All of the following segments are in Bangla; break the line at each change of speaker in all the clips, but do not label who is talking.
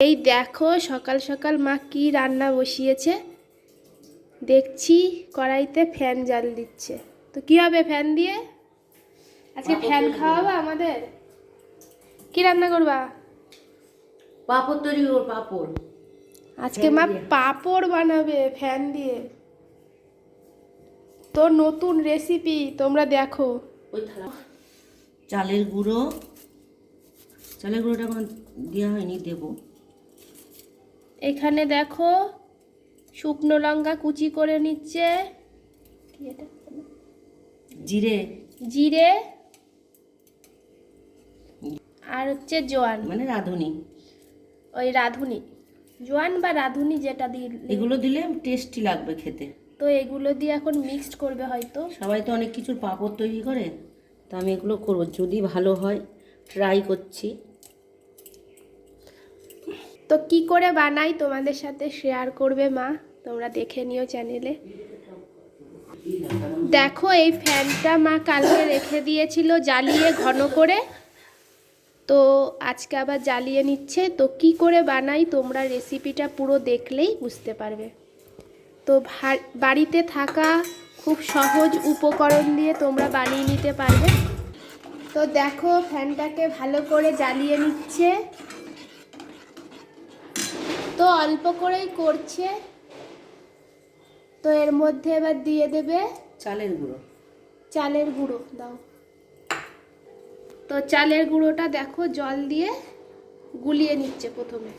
এই দেখো সকাল সকাল মা কি রান্না বসিয়েছে। দেখছি কড়াইতে ফ্যান জাল দিচ্ছে। তো কি হবে ফ্যান দিয়ে? আজকে ফ্যান খাওয়াবা আমাদের? কি রান্না করবা?
পাপড় তৈরি ওর পাপড়।
আজকে মা। পাঁপড় বানাবে ফ্যান দিয়ে। তো নতুন রেসিপি তোমরা দেখো।
চালের গুঁড়ো। চালের গুঁড়োটা এখন দেওয়া হয়নি দেবো।
এখানে দেখো শুকনো লঙ্কা কুচি করে নিচ্ছে।
জিরে।
জিরে। আর হচ্ছে জোয়ান।
মানে রাঁধুনি।
ওই রাঁধুনি। জোয়ান বা রাঁধুনি যেটা দিলে
এগুলো দিলে টেস্টি লাগবে খেতে।
তো এগুলো দিয়ে এখন মিক্সড করবে হয়তো।
সবাই তো অনেক কিছুর পাপড় তৈরি করে তো আমি এগুলো করব। যদি ভালো হয় ট্রাই করছি।
তো কি করে বানাই তোমাদের সাথে শেয়ার করবে মা? তোমরা দেখে নিও চ্যানেলে দেখো, এই ফ্যানটা মা কালকে রেখে দিয়েছিল জ্বালিয়ে ঘন করে। তো আজকে আবার জ্বালিয়ে নিচ্ছে। তো কি করে বানাই তোমরা রেসিপিটা পুরো দেখলেই বুঝতে পারবে। তো বাড়িতে থাকা খুব সহজ উপকরণ দিয়ে তোমরা বানিয়ে নিতে পারবে। তো দেখো, ফ্যানটাকে ভালো করে জ্বালিয়ে নিচ্ছে। অল্প করেই করছে। তো এর মধ্যে এবার দিয়ে দেবে
চালের গুঁড়ো।
চালের গুঁড়ো দাও। তো চালের গুঁড়োটা দেখো জল দিয়ে গুলিয়ে নিচ্ছে প্রথমে।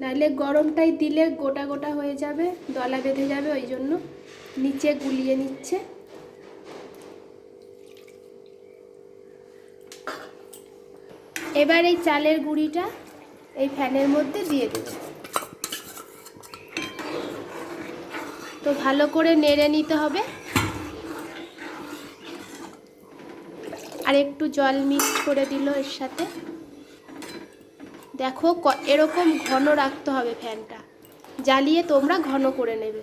নাহলে গরমটাই দিলে গোটা গোটা হয়ে যাবে দলা বেঁধে যাবে ওই জন্য নিচে গুলিয়ে নিচ্ছে। এবার এই চালের গুঁড়িটা এই ফ্যানের মধ্যে দিয়ে দেব তো ভালো করে নেড়ে নিতে হবে। আর একটু জল মিক্স করে দিল এর সাথে। দেখো এরকম ঘন রাখতে হবে ফ্যানটা। জ্বালিয়ে তোমরা ঘন করে নেবে।